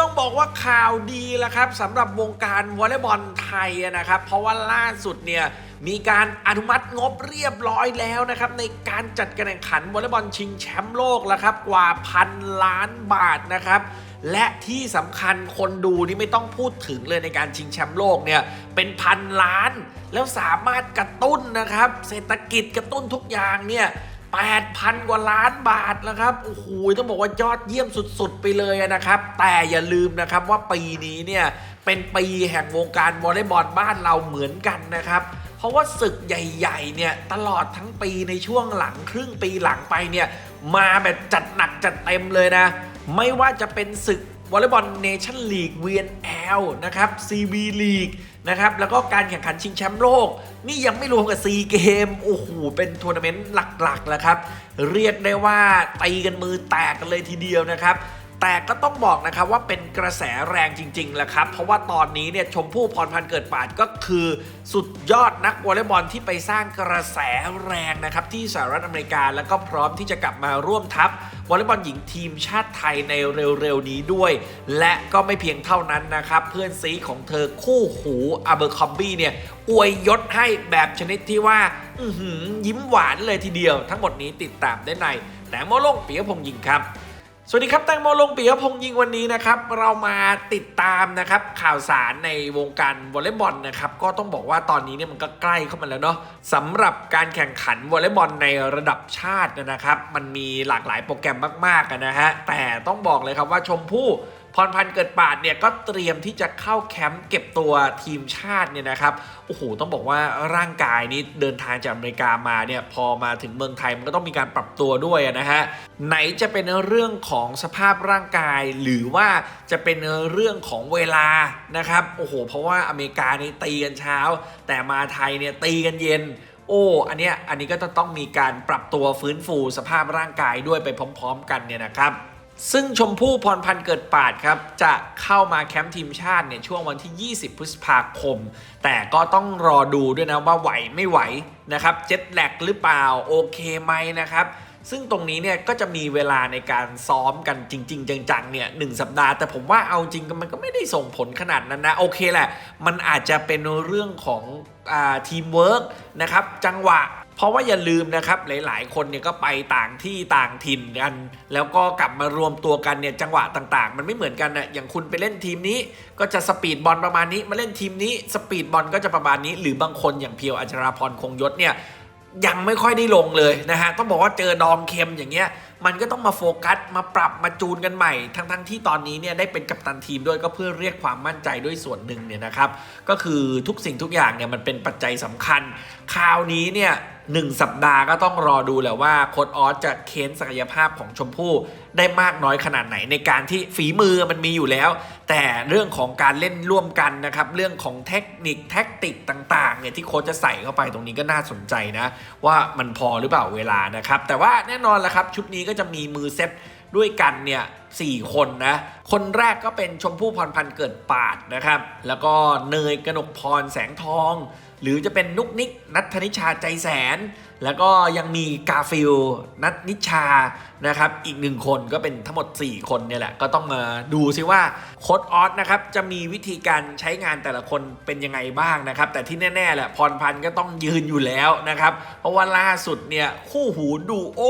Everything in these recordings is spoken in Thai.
ต้องบอกว่าข่าวดีแล้วครับสำหรับวงการวอลเลย์บอลไทยนะครับ เพราะว่าล่าสุดเนี่ยมีการอนุมัติงบเรียบร้อยแล้วนะครับในการจัดการแข่งขันวอลเลย์บอลชิงแชมป์โลกแล้วครับกว่าพันล้านบาทนะครับและที่สำคัญคนดูนี่ไม่ต้องพูดถึงเลยในการชิงแชมป์โลกเนี่ยเป็นพันล้าน แล้วสามารถกระตุ้นนะครับ เศรษฐกิจกระตุ้นทุกอย่างเนี่ย 8,000 กว่าล้านบาทนะครับ โอ้โห ต้องบอกว่ายอดเยี่ยมสุดๆ ไปเลยนะครับ แต่อย่าลืมนะครับว่าปีนี้เนี่ย เป็นปีแห่งวงการวอลเลย์บอลบ้านเราเหมือนกันนะครับเพราะว่าศึกใหญ่ๆ เนี่ยตลอดทั้งปีในช่วงหลังครึ่งปีหลังไปเนี่ยมาแบบจัดหนักจัดเต็มเลยนะ ไม่ว่าจะเป็นศึกวอลเลย์บอลเนชั่นลีก VNL นะครับ CB League นะครับแล้วก็การแข่งขันชิงแชมป์โลก นี่ยังไม่รวมกับซีเกมโอ้โหเป็นทัวร์นาเมนต์หลักๆแล้วครับ เรียกได้ว่าตีกันมือแตกกันเลยทีเดียวนะครับ แต่ก็ต้องบอกนะครับว่าเป็นกระแสแรงจริงๆแหละครับ เพราะว่าตอนนี้เนี่ยชมพู่พรพันธ์เกิดปาดก็คือสุดยอดนักวอลเลย์บอลที่ไปสร้างกระแสแรงนะครับที่สหรัฐอเมริกาแล้วก็พร้อมที่จะกลับมาร่วมทัพวอลเลย์บอลหญิงทีมชาติไทยในเร็วๆนี้ด้วย และก็ไม่เพียงเท่านั้นนะครับเพื่อนซีของเธอคู่หูอาเบอร์คอมบี้เนี่ยอวยยศให้แบบชนิดที่ว่าอยิ้มหวานเลยทีเดียว ทั้งหมดนี้ติดตามได้ในแต่โมโลงเปียพงษ์ยิงครับ สวัสดีครับแตงโมลงปียพงยิงวันนี้นะครับ เรามาติดตามนะครับข่าวสารในวงการวอลเลย์บอลนะครับก็ต้องบอกว่าตอนนี้เนี่ยมันก็ใกล้เข้ามาแล้วเนาะสำหรับการแข่งขันวอลเลย์บอลในระดับชาตินะครับ มันมีหลากหลายโปรแกรมมากๆนะฮะแต่ต้องบอกเลยครับว่าชมพู่ พรพันธ์เกิดปาดเนี่ยก็เตรียมที่จะเข้าแคมป์เก็บตัวทีมชาติเนี่ยนะครับโอ้โหต้องบอกว่าร่างกายนี้เดินทางจากอเมริกามาเนี่ยพอมาถึงเมืองไทยมันก็ต้องมีการปรับตัวด้วยนะฮะไหนจะเป็นเรื่องของสภาพร่างกาย หรือว่าจะเป็นเรื่องของเวลานะครับโอ้โหเพราะว่าอเมริกานี่ตีกันเช้า แต่มาไทยเนี่ยตีกันเย็นโอ้อันเนี้ยอันนี้ก็จะต้องมีการปรับตัวฟื้นฟูสภาพร่างกายด้วยไปพร้อม ๆ กันเนี่ยนะครับ ซึ่งชมพู่พรพันธ์เกิดปาดครับ จะเข้ามาแคมป์ทีมชาติเนี่ยช่วงวันที่ 20 พฤษภาคม แต่ก็ต้องรอดูด้วยนะว่าไหวไม่ไหวนะครับเจ็ตแลกหรือเปล่า โอเคไหมนะครับ ซึ่งตรงนี้เนี่ยก็จะมีเวลาในการซ้อมกันจริง ๆ จังๆเนี่ยหสัปดาห์ แต่ผมว่าเอาจริงมันก็ไม่ได้ส่งผลขนาดนั้นนะ โอเคแหละ มันอาจจะเป็นเรื่องของทีมเวิร์กนะครับจังหวะ เพราะว่าอย่าลืมนะครับหลายๆ คนเนี่ยก็ไปต่างที่ต่างถิ่นกัน แล้วก็กลับมารวมตัวกันเนี่ยจังหวะต่างๆ มันไม่เหมือนกันนะอย่างคุณไปเล่นทีมนี้ ก็จะสปีดบอลประมาณนี้มาเล่นทีมนี้สปีดบอลก็จะประมาณนี้ หรือบางคนอย่างเพียวอัชราพรคงยศเนี่ยยังไม่ค่อยได้ลงเลยนะฮะต้องบอกว่าเจอดองเค็มอย่างเงี้ย มันก็ต้องมาโฟกัสมาปรับมาจูนกันใหม่ ทั้งๆทที่ตอนนี้เนี่ยได้เป็นกัปตันทีมด้วยก็เพื่อเรียกความมั่นใจด้วยส่วนหนึ่งเนี่ยนะครับ ก็คือทุกสิ่งทุกอย่างเนี่ยมันเป็นปัจจัยสำคัญ คราวนี้เนี่ยหนึ่งสัปดาห์ก็ต้องรอดูแหละว่าโค้ดออสจะเค้นศักยภาพของชมพู่ได้มากน้อยขนาดไหนในการที่ฝีมือมันมีอยู่แล้ว แต่เรื่องของการเล่นร่วมกันนะครับ เรื่องของเทคนิคแท็กติกต่างๆเนี่ยที่โค้ชจะใส่เข้าไปตรงนี้ก็น่าสนใจนะ ว่ามันพอหรือเปล่าเวลานะครับ แต่ว่าแน่นอนละครับชุดนี้ก็ก็จะมีมือเซตด้วยกันเนี่ยสคนนะ คนแรกก็เป็นชมพู่พรพันธ์เกิดปาดนะครับ แล้วก็เนยกนกพรแสงทอง หรือจะเป็นนุกนิกนัทนิชาใจแสน แล้วก็ยังมีกาฟิลนัทนิชานะครับ อีกหนึ่งคนก็เป็นทั้งหมด 4 คนเนี่ยแหละ ก็ต้องมาดูซิว่าโค้ดออสนะครับ จะมีวิธีการใช้งานแต่ละคนเป็นยังไงบ้างนะครับ แต่ที่แน่ๆแหละพรพันธ์ก็ต้องยืนอยู่แล้วนะครับ เพราะว่าล่าสุดเนี่ยคู่หูดูโอ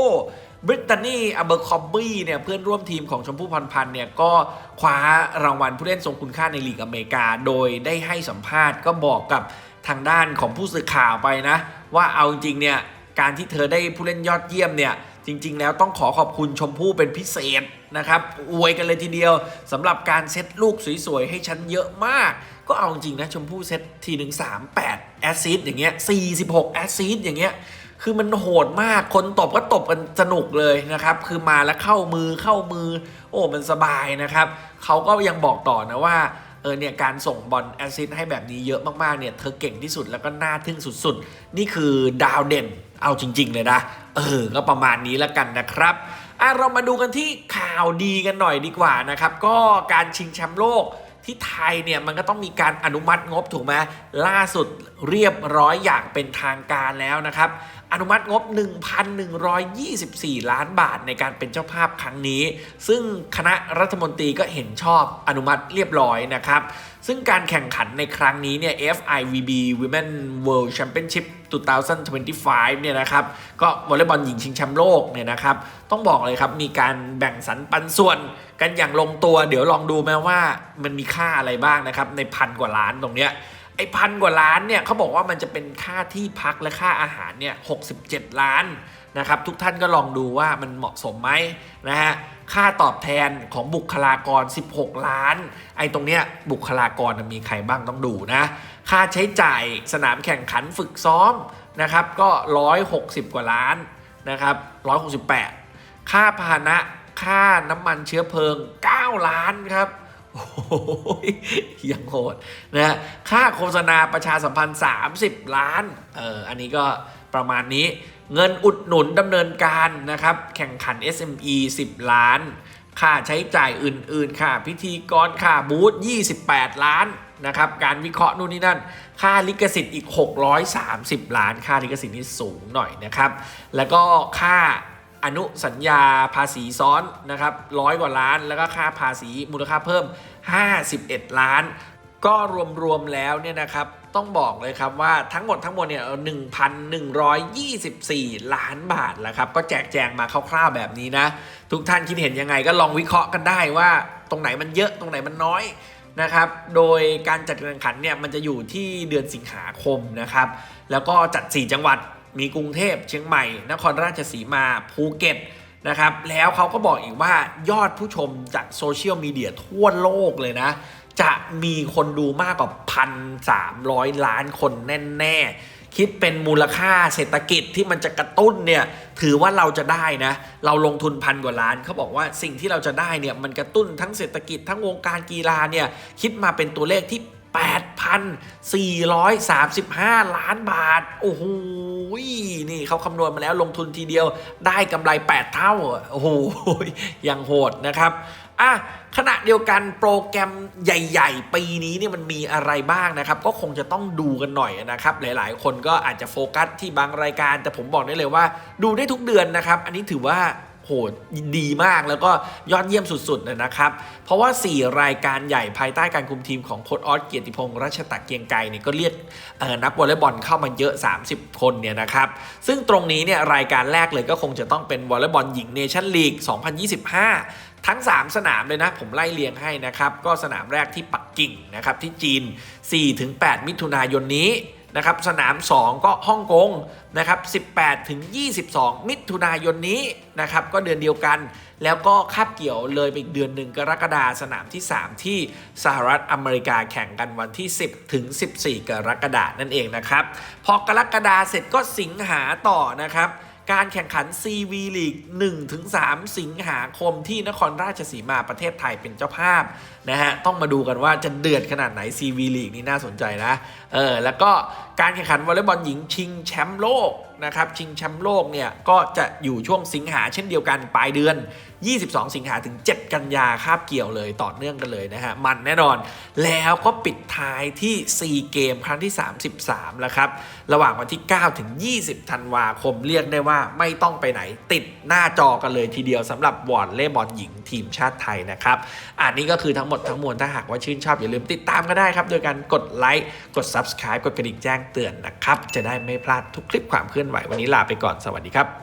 บริตานีอเบอร์คอบบี้เนี่ยเพื่อนร่วมทีมของชมพู่พรพันธ์เนี่ยก็คว้ารางวัลผู้เล่นทรงคุณค่าในลีกอเมริกา โดยได้ให้สัมภาษณ์ก็บอกกับทางด้านของผู้สื่อข่าวไปนะ ว่าเอาจริงเนี่ยการที่เธอได้ผู้เล่นยอดเยี่ยมเนี่ยจริง ๆ แล้วต้องขอขอบคุณชมพู่เป็นพิเศษนะครับอวยกันเลยทีเดียวสำหรับการเซตลูกสวย ๆ ให้ฉันเยอะมาก ก็เอาจริงนะชมพู่เซตทีหนึ่งสามแปดแอซซิดอย่างเงี้ยสี่สิบหกแอซซิดอย่างเงี้ย คือมันโหดมากคนตบก็ตบกันสนุกเลยนะครับ คือมาแล้วเข้ามือเข้ามือ โอ้มันสบายนะครับเขาก็ยังบอกต่อนะว่าเออเนี่ยการส่งบอลแอซซิสให้แบบนี้เยอะมากๆเนี่ยเธอเก่งที่สุดแล้วก็น่าทึ่งสุดๆ นี่คือดาวเด่นเอาจริง ๆ เลยนะ เออ ก็ประมาณนี้แล้วกันนะครับอะเรามาดูกันที่ข่าวดีกันหน่อยดีกว่านะครับ ก็การชิงแชมป์โลกที่ไทยเนี่ยมันก็ต้องมีการอนุมัติงบถูกไหมล่าสุดเรียบร้อยอย่างเป็นทางการแล้วนะครับ อนุมัติงบ 1,124 ล้านบาทในการเป็นเจ้าภาพครั้งนี้ ซึ่งคณะรัฐมนตรีก็เห็นชอบอนุมัติเรียบร้อยนะครับ ซึ่งการแข่งขันในครั้งนี้เนี่ย FIVB Women World Championship 2025 เนี่ยนะครับ ก็วอลเลย์บอลหญิงชิงแชมป์โลกเนี่ยนะครับ ต้องบอกเลยครับมีการแบ่งสรรปันส่วนกันอย่างลงตัว เดี๋ยวลองดูไหมว่ามันมีค่าอะไรบ้างนะครับในพันกว่าล้านตรงเนี้ย ไอ้พันกว่าล้านเนี่ยเขาบอกว่ามันจะเป็นค่าที่พักและค่าอาหารเนี่ย67ล้านนะครับ ทุกท่านก็ลองดูว่ามันเหมาะสมไหมนะฮะค่าตอบแทนของบุคลากร 16 ล้าน ไอ้ตรงเนี้ยบุคลากรมีใครบ้างต้องดูนะ ค่าใช้จ่ายสนามแข่งขันฝึกซ้อมนะครับ ก็ 160 กว่าล้านนะครับ168 ค่าพาหนะค่าน้ำมันเชื้อเพลิง 9 ล้านครับ โอ้ยยังโหดนะฮะค่าโฆษณาประชาสัมพันธ์ 30 ล้านเอออันนี้ก็ประมาณนี้ เงินอุดหนุนดำเนินการนะครับ แข่งขัน SME 10 ล้าน ค่าใช้จ่ายอื่นๆ ค่ะพิธีกรค่าบูธ28 ล้านนะครับ การวิเคราะห์นู่นนี่นั่น ค่าลิขสิทธิ์อีก 630 ล้าน ค่าลิขสิทธิ์นี่สูงหน่อยนะครับ แล้วก็ค่า อนุสัญญาภาษีซ้อนนะครับร้อยกว่าล้าน แล้วก็ค่าภาษีมูลค่าเพิ่ม 51 ล้าน ก็รวมๆแล้วเนี่ยนะครับต้องบอกเลยครับว่าทั้งหมดทั้งมวลเนี่ย 1,124 ล้านบาทแล้วครับ ก็แจกแจงมาคร่าวๆแบบนี้นะ ทุกท่านคิดเห็นยังไงก็ลองวิเคราะห์กันได้ว่าตรงไหนมันเยอะตรงไหนมันน้อยนะครับ โดยการจัดการแข่งขันเนี่ยมันจะอยู่ที่เดือนสิงหาคมนะครับ แล้วก็จัด 4 จังหวัด มีกรุงเทพเชียงใหม่ นครราชสีมาภูเก็ตนะครับ แล้วเขาก็บอกอีกว่ายอดผู้ชมจากโซเชียลมีเดียทั่วโลกเลยนะ จะมีคนดูมากกว่า 1,300 ล้านคนแน่ ๆ คิดเป็นมูลค่าเศรษฐกิจที่มันจะกระตุ้นเนี่ย ถือว่าเราจะได้นะ เราลงทุนพันกว่าล้าน เขาบอกว่าสิ่งที่เราจะได้เนี่ย มันกระตุ้นทั้งเศรษฐกิจทั้งวงการกีฬาเนี่ย คิดมาเป็นตัวเลขที่ 8,435 ล้านบาท โอ้โห นี่เขาคำนวณมาแล้วลงทุนทีเดียวได้กำไร 8 เท่า โอ้โห ยังโหดนะครับอะขณะเดียวกันโปรแกรมใหญ่ ๆ ปีนี้เนี่ยมันมีอะไรบ้างนะครับ ก็คงจะต้องดูกันหน่อยนะครับ หลายๆ คนก็อาจจะโฟกัสที่บางรายการ แต่ผมบอกได้เลยว่า ดูได้ทุกเดือนนะครับ อันนี้ถือว่า โหดีมากแล้วก็ยอดเยี่ยมสุดๆนะครับ เพราะว่า 4 รายการใหญ่ภายใต้การคุมทีมของโค้ชออสเกียรติพงศ์รัชตะเกียงไกรเนี่ยก็เรียกนักวอลเลย์บอลเข้ามาเยอะ 30 คนเนี่ยนะครับ ซึ่งตรงนี้เนี่ยรายการแรกเลยก็คงจะต้องเป็นวอลเลย์บอลหญิงเนชั่นลีก 2025ทั้ง 3 สนามเลยนะ ผมไล่เรียงให้นะครับ ก็สนามแรกที่ปักกิ่งนะครับ ที่จีน 4-8 มิถุนายนนี้ นะครับสนาม 2 ก็ฮ่องกงนะครับ18ถึง22 มิถุนายนนี้นะครับก็เดือนเดียวกัน แล้วก็คาบเกี่ยวเลยไปอีกเดือนหนึ่งกรกฎาสนามที่ 3 ที่สหรัฐอเมริกาแข่งกันวันที่ 10 ถึง 14 กรกฎานั่นเองนะครับพอกรกฎาเสร็จก็สิงหาต่อนะครับการแข่งขัน CV League 1-3 สิงหาคมที่นครราชสีมาประเทศไทยเป็นเจ้าภาพนะฮะ ต้องมาดูกันว่าจะเดือดขนาดไหน CV League นี่น่าสนใจนะ เออแล้วก็การแข่งขันวอลเลย์บอลหญิงชิงแชมป์โลกนะครับชิงแชมป์โลกเนี่ยก็จะอยู่ช่วงสิงหาเช่นเดียวกันปลายเดือน 22 สิงหาถึง 7 กันยาคาบเกี่ยวเลยต่อเนื่องกันเลยนะฮะมันแน่นอน แล้วก็ปิดท้ายที่ 4 เกมครั้งที่ 33 แล้วครับ ระหว่างวันที่ 9 ถึง 20 ธันวาคมเรียกได้ว่าไม่ต้องไปไหนติดหน้าจอกันเลยทีเดียวสำหรับวอลเลย์บอลหญิง ทีมชาติไทยนะครับอันนี้ก็คือทั้งหมดทั้งมวลถ้าหากว่าชื่นชอบอย่าลืมติดตามก็ได้ครับ โดยการกดไลค์กด Subscribe กดกระดิ่งแจ้งเตือนนะครับจะได้ไม่พลาดทุกคลิปความเคลื่อนไหววันนี้ลาไปก่อนสวัสดีครับ